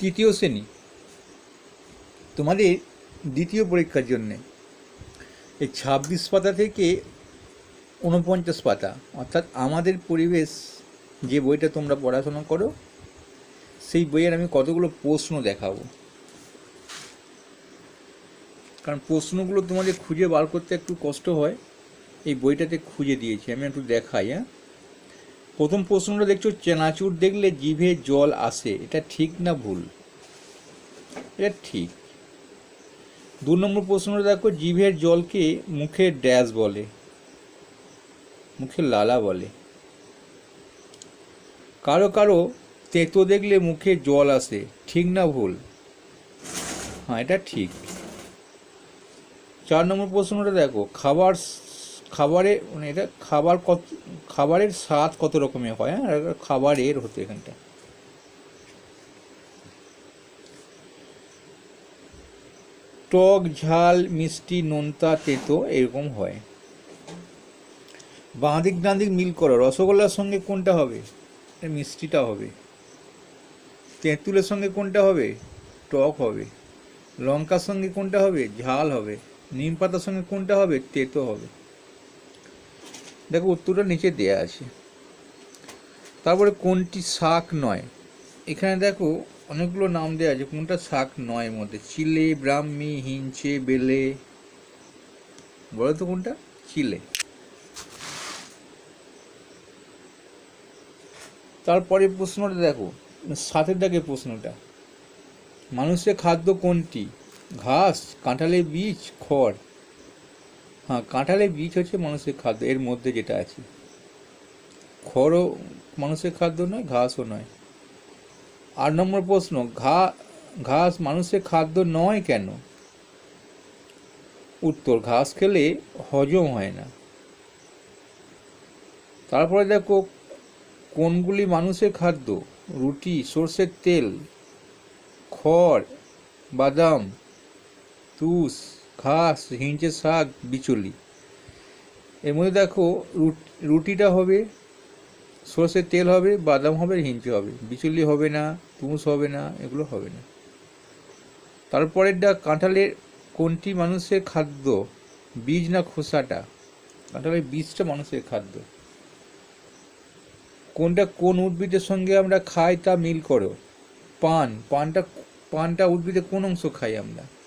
তৃতীয় শ্রেণি। তোমাদের দ্বিতীয় পরীক্ষার জন্যে এই ছাব্বিশ পাতা থেকে উনপঞ্চাশ পাতা, অর্থাৎ আমাদের পরিবেশ যে বইটা তোমরা পড়াশোনা করো, সেই বইয়ের আমি কতগুলো প্রশ্ন দেখাবো। কারণ প্রশ্নগুলো তোমাদের খুঁজে বার করতে একটু কষ্ট হয়, এই বইটাতে খুঁজে দিয়েছি, আমি একটু দেখাই হ্যাঁ? প্রথম প্রশ্নটা দেখছ, চেনাচুর দেখলে জিভে জল আসে। এটা ঠিক না ভুল? এটা ঠিক। দু নম্বর প্রশ্নটা দেখো, জিভের জলকে মুখে ড্যাশ বলে, মুখে লালা বলে। কারও কারও তেতো দেখলে মুখে জল আসে, ঠিক না ভুল? হ্যাঁ এটা ঠিক। চার নম্বর প্রশ্নটা দেখো, খাবার খাবারে মানে এটা খাবার কত, খাবারের স্বাদ কত রকমের হয় হ্যাঁ? খাবারের হতো এখানটা। টক, ঝাল, মিষ্টি, নোনতা, তেতো এরকম হয়। বাঁদিক ডাঁদিক মিল করো, রসগোল্লার সঙ্গে কোনটা হবে? মিষ্টিটা হবে। তেঁতুলের সঙ্গে কোনটা হবে? টক হবে। লঙ্কার সঙ্গে কোনটা হবে? ঝাল হবে। নিম পাতার সঙ্গে কোনটা হবে? তেতো হবে। দেখো উত্তরটা নিচে দেয়া আছে। তারপরে কোনটি শাক নয়? এখানে দেখো অনেকগুলো নাম দেওয়া আছে, কোনটা শাক নয় মধ্যে? চিলে, ব্রাহ্মী হিঞ্চে বেলে। বলো তো কোনটা? চিলে। তারপরে প্রশ্নটা দেখো সাথের দাগে প্রশ্নটা। মানুষের খাদ্য কোনটি? ঘাস, কাঁঠালের বীজ, খড়। হ্যাঁ কাঁঠালের বীজ হচ্ছে মানুষের খাদ্য, এর মধ্যে যেটা আছে। খড়ও মানুষের খাদ্য নয়, ঘাসও নয়। আট নম্বর প্রশ্ন, ঘা, ঘাস মানুষের খাদ্য নয় কেন? উত্তর, ঘাস খেলে হজম হয় না। তারপরে দেখো, কোনগুলি মানুষের খাদ্য? রুটি, সর্ষের তেল, খড়, বাদাম, তুষ ঘাস, হিঞ্চে শাক, বিচুলি। এর মধ্যে দেখো, রুট- রুটিটা হবে, সর্ষের তেল হবে, বাদাম হবে হিঞ্চে হবে। বিচুলি হবে না তুষ হবে না, এগুলো হবে না। তারপরেরটা কাঁঠালের কোনটি মানুষের খাদ্য? বীজ না খোসাটা? কাঁঠালের বীজটা মানুষের খাদ্য। কোনটা কোন উদ্ভিদের সঙ্গে আমরা খাই তা মিল করো। পান, পানটা পানটা উদ্ভিদের কোন অংশ খাই আমরা?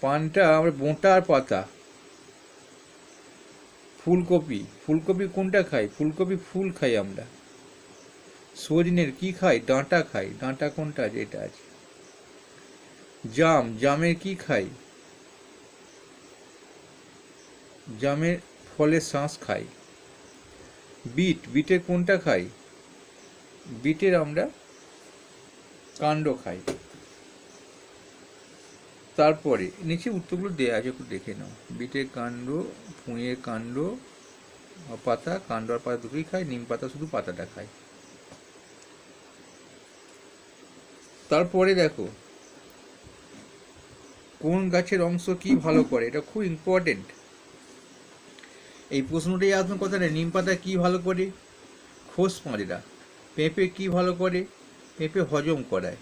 পানটা, আমরা বোঁটা আর পাতা। ফুলকপি। ফুলকপি কোনটা খাই? ফুলকপি ফুল খাই আমরা। সজনের কি খাই? ডাঁটা খাই। ডাঁটা কোনটা? আছে এটা আছে। জাম। জামের কি খাই? জামের ফলের শাঁস খাই। বিট। বিটের কোনটা খাই? বিটের আমরা কাণ্ড খাই। তারপরে, নিচে উত্তরগুলো দেওয়া আছে, একটু দেখে নাও। বিটের কাণ্ড পুঁয়ের কাণ্ড, পাতা, কাণ্ড আর পাতা দুটোই খায়, নিম পাতা শুধু পাতাটা খায়। তারপরে দেখো, কোন গাছের অংশ কি ভালো করে? এটা খুব ইম্পর্টেন্ট এই প্রশ্নটাই আসবে কথা নেই নিম পাতা কি ভালো করে? খোস পাঁজরা পেঁপে কি ভালো করে? পেঁপে হজম করায়।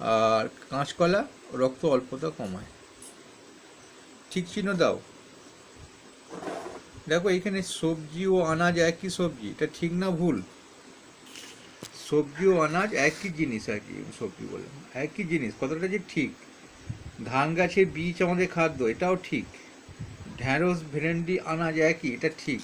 আর কাঁচকলা রক্ত অল্পতা কমায়। ঠিক চিহ্ন দাও। দেখো, এখানে সবজি ও আনাজ একই সবজি, এটা ঠিক না ভুল? সবজি ও আনাজ একই জিনিস আর কি, সবজি বলে। একই জিনিস কথাটা যে ঠিক? ধান গাছের বীজ আমাদের খাদ্য, এটাও ঠিক। ঢ্যাঁড়স, ভেন্ডি, আনাজ একই, এটা ঠিক।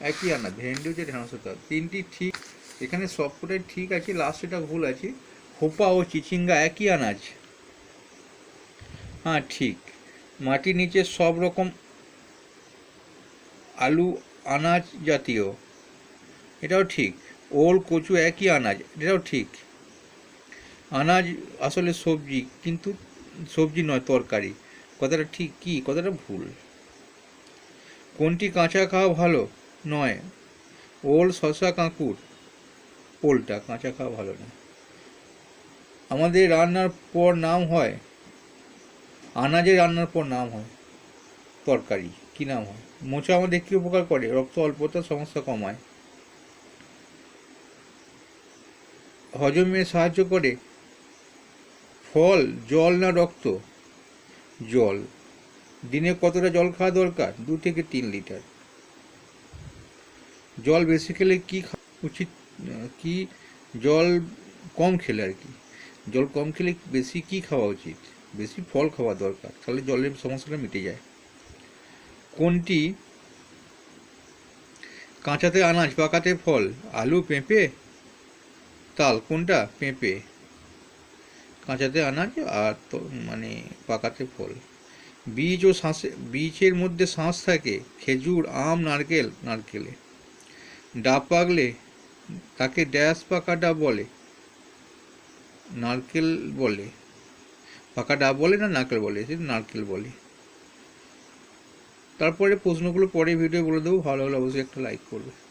একই আনাজ ভেন্ডি হচ্ছে ঢ্যাঁড়স হতে তিনটি ঠিক। এখানে সবকটাই ঠিক আছে লাস্ট এটা ভুল আছে। হোপা ও চিচিঙ্গা একই আনাজ? হ্যাঁ ঠিক। মাটির নিচে সব রকম আলু আনাজ জাতীয়। এটাও ঠিক। ওল, কচু একই আনাজ, এটাও ঠিক। আনাজ আসলে সবজি, কিন্তু সবজি নয়, তরকারি। কথাটা ঠিক কি? কথাটা ভুল। কোনটি কাঁচা খাওয়া ভালো? নয়। ওল শশা কাঁকুর ওলটা কাঁচা খাওয়া ভালো না। আমাদের রান্নার পর নাম হয় আনাজে রান্নার পর নাম হয়, তরকারি। কি নাম হয়? মোচা আমাদের কী উপকার করে? রক্ত অল্পতা, সমস্যা কমায়। হজমে সাহায্য করে ফল, জল না রক্ত? জল। দিনে কতটা জল খাওয়া দরকার? দু থেকে তিন লিটার। জল বেশি খেলে কি উচিত, কি জল কম খেলে আর কি? জল কম খেলে বেশি কি খাওয়া উচিত? বেশি ফল খাওয়া দরকার, তাহলে জলের সমস্যাটা মিটে যায়। কোনটি? কাঁচাতে আনাজ পাকাতে ফল, আলু, পেঁপে? তাল, কোনটা? পেঁপে। কাঁচাতে আনাজ আর তো মানে পাকাতে ফল। বীজ ও শাঁসে, বীজের মধ্যে শাঁস থাকে, খেজুর, আম, নারকেল, নারকেলে। ডাব পাকলে তাকে ড্যাশ পাকা ডাব বলে। নারকেল বলে। পাকা ডাব বলে না নারকেল বলে? সেটা নারকেল বলে। তারপরে প্রশ্নগুলো পরে ভিডিও বলে দেবো, ভালো হলে অবশ্যই একটা লাইক করবে।